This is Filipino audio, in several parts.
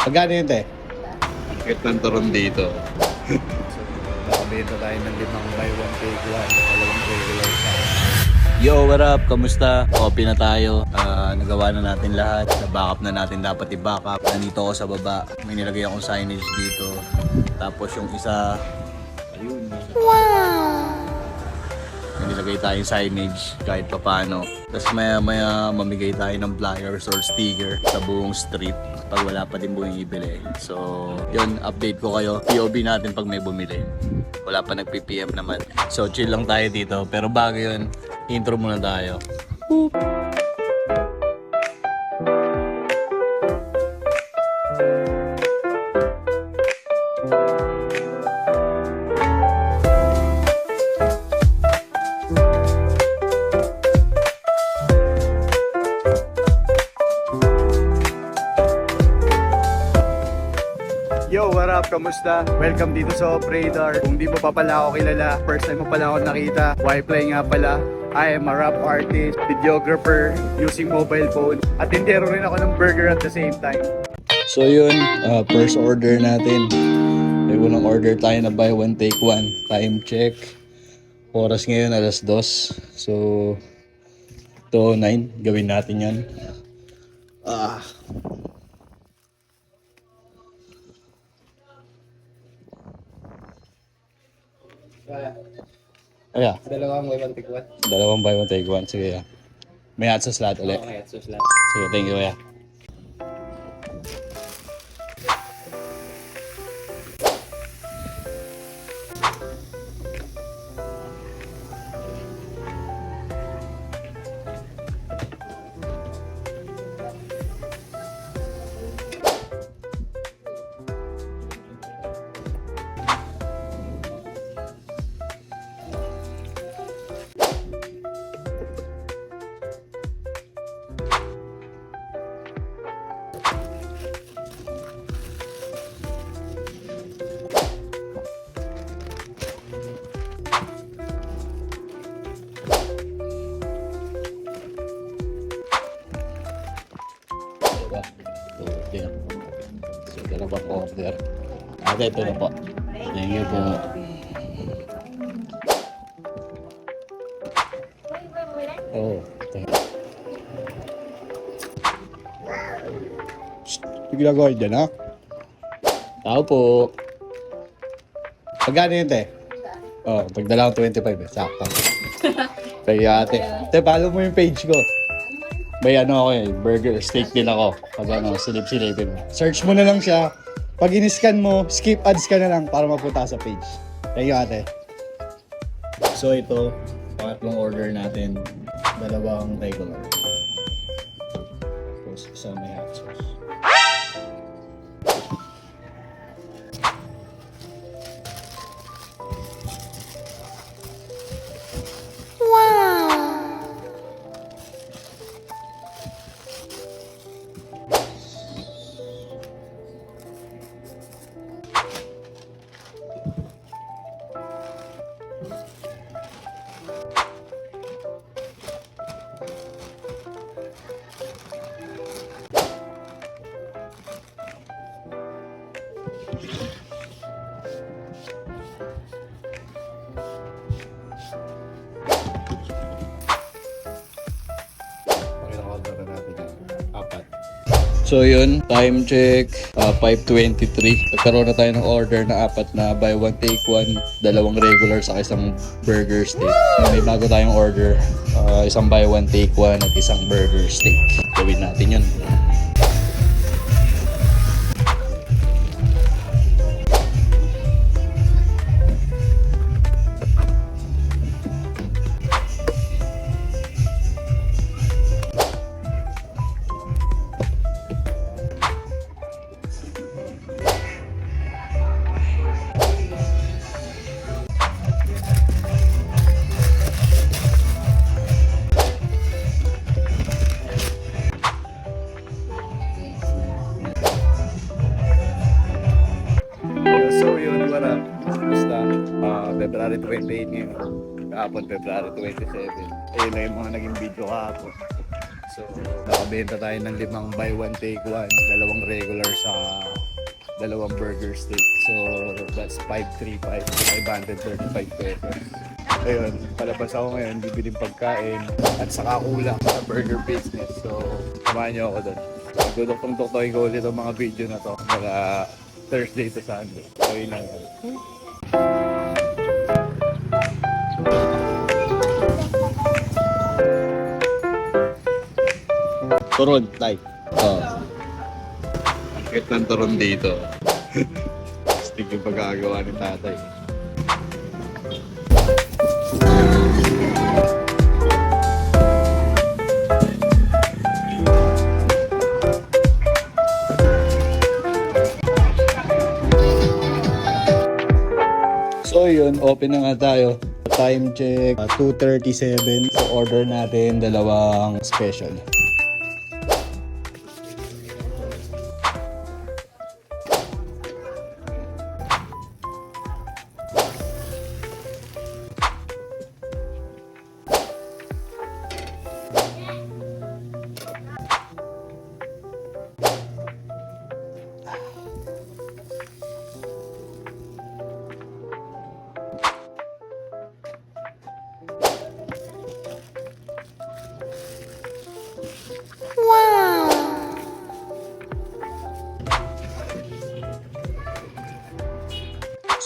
Magkano yun, te? Bakit ng turon dito? Nakabenta tayo ng limang buy one take one. Dalawang regular sa... Yo, what up? Kamusta? Copy na tayo. Ah, nagawa na natin lahat. Na-backup na natin dapat i-backup. Nandito ako sa baba. May nilagay akong signage dito. Tapos yung isa... Ayun. May nilagay tayong signage kahit pa paano. Tapos maya maya mamigay tayo ng flyers or sticker sa buong street pag wala pa din bumibili. So, yun, update ko kayo. POV natin pag may bumili. Wala pa nag-PPM naman. So, chill lang tayo dito. Pero bago yun, intro muna tayo. Yo, Kamusta? Welcome dito sa Radar. Kung di mo pa pala ako kilala, first time mo pala ako nakita, Yplay nga pala. I am a rap artist, videographer, using mobile phone, at tindero rin ako ng burger at the same time. So yun, uh, first order natin. May unang order tayo na buy one take one. Time check. Oras ngayon alas dos. So, to 9. Gawin natin yan. Ah. Kaya, Dalawang may one take one. dalawang buy one take one. Sige, ya. May hot sauce lahat ulit. Okay, sus lang. Sige, thank you, kuya. Diba? So, yun. So, dalawang order. Ate, ito na po. Thank you po. Oh, Yung ginagawa dyan, ha? Tao po. Magkano yun, te? Oh, pagdala ko 25 eh. Sakto. Kaya ate. Te, follow mo yung page ko. May ano ako eh, burger, steak din ako. Pag ano, silip-silipin. Search mo na lang siya. Pag in-scan mo, skip ads ka na lang para mapunta sa page. Thank you, ate. So ito, pangatlong order natin. Dalawang regular. Tapos isang may hot sauce. So yun, time check, uh, 5.23. Nagkaroon na tayo ng order na apat na buy one take one, dalawang regular sa isang burger steak. May bago tayong order, uh, isang buy one take one at isang burger steak. Gawin natin yun. Kahapon, February 27. Ayun na yung mga naging video kahapon. So, nakabenta tayo ng limang buy one take one, dalawang regular sa dalawang burger steak. So, that's 535, 535 pesos. Ayun, palabas ako ngayon, bibiling pagkain at saka kulang sa burger business. So, samahan niyo ako doon. Dudok-tok-tok ko ulit ang mga video na to mula Thursday to Sunday. So, yun lang yun. Turon, tay. Ang cute ng turon dito. Stick yung pagkakagawa ni tatay. So yun, open na nga tayo. Time check, uh, 2.37. So order natin dalawang special.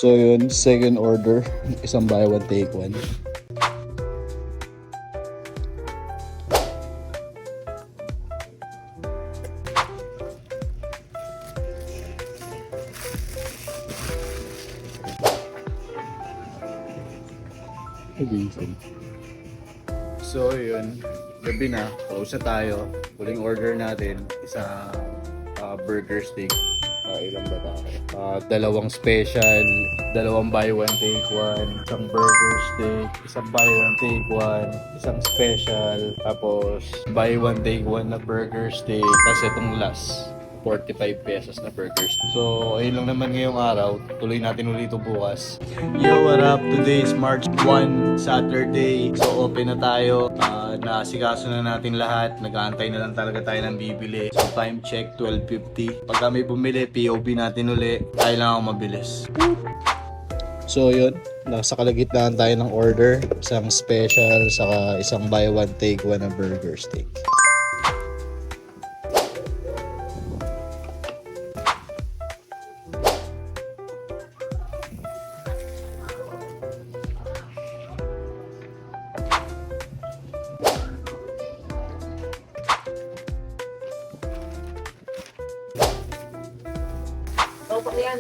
So yun, second order, isang buy one take one. So yun, gabi na, na tayo. Huling order natin, isang ah, burger steak. Ilang ba tayo? Ah, dalawang special, dalawang buy one take one, isang burger steak, isang buy one take one, isang special, tapos buy one take one na burger steak, tapos itong last. 45 pesos na burgers. So, ayun lang naman ngayong araw. Tuloy natin ulit ito bukas. Yo, what up? Today is March 1, Saturday. So, open na tayo. Uh, naasikaso na natin lahat. Nag-aantay na lang talaga tayo ng bibili. So, time check, 12.50. Pag kami bumili, POV natin uli. Tayo lang ako mabilis. So, yun. Nasa kalagitnaan tayo ng order. Isang special, saka isang buy one, take one na burger steak.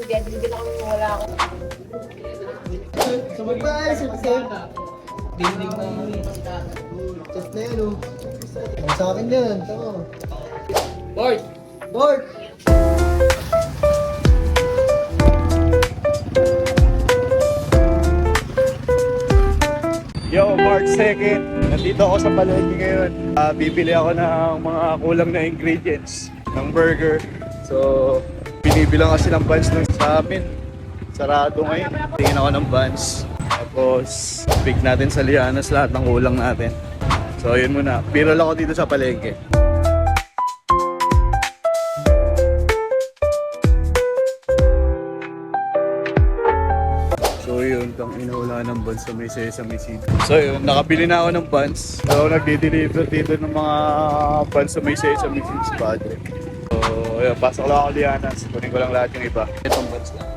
So, pag yan, gathering din ako nung wala ako. Chat na yan, oh. Ang sa akin yan, tama. Board! Board! Yo, March 2nd. Nandito ako sa palengke ngayon. Ah, bibili ako ng mga kulang na ingredients ng burger. So, binibilang kasi ng buns ng sa amin. Sarado ngayon. Tingin ako ng buns. Tapos, pick natin sa lianas lahat ng kulang natin. So, yun muna. Viral ako dito sa palengke. So yun, tang inawala ng buns sa may sesame seed. So yun, nakabili na ako ng buns. So nagde-deliver dito ng mga buns sa may sesame seed sa padre. So yun, pasok lang ako lianas. Kunin ko lang lahat yung iba. Itong buns lang.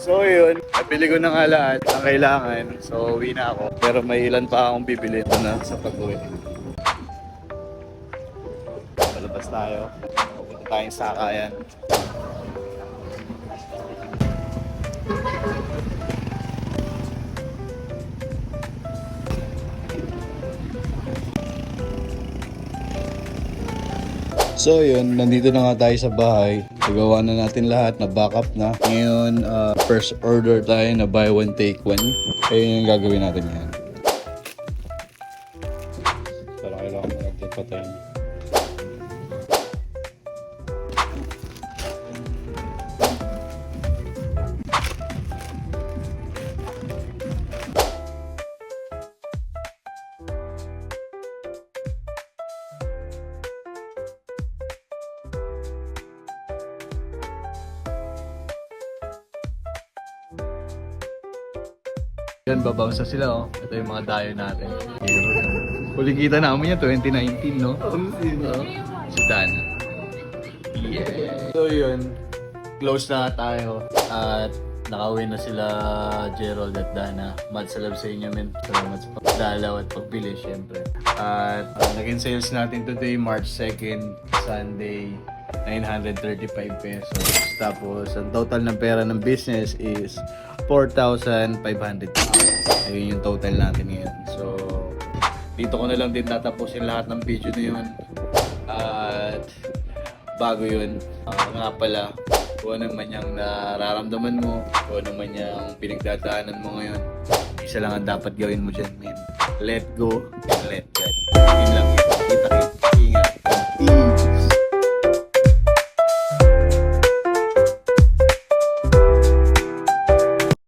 So yun, nabili ko nga lahat ang kailangan. So uwi na ako. Pero may ilan pa akong bibili ito na sa pag-uwi. Palabas tayo. Tayong sakayan. So yun, nandito na nga tayo sa bahay. Nagawa na natin lahat, na backup na. Ngayon, uh, first order tayo na buy one take one. Kaya yung gagawin natin yan. Pero kailangan mo natin patayin. Yan, babounce sila oh. Ito yung mga dayo natin. Huli kita namin yan, 2019, no? Oo. Si Dan. Yeah. So yun, close na tayo. At nakauwi na sila Gerald at Dana. Mad salab sa inyo, men. Salamat sa pagdalaw at pagbili, syempre. At uh, naging sales natin today, March 2nd, Sunday. 935 pesos. Tapos, ang total ng pera ng business is 4,500. Ayun yung total natin ngayon. So, dito ko na lang din tatapusin lahat ng video na yun. At bago yun, ah, nga pala, kung ano man yung nararamdaman mo, kung ano man yung pinagdadaanan mo ngayon, isa lang ang dapat gawin mo dyan, man. Let go let God. Yun lang.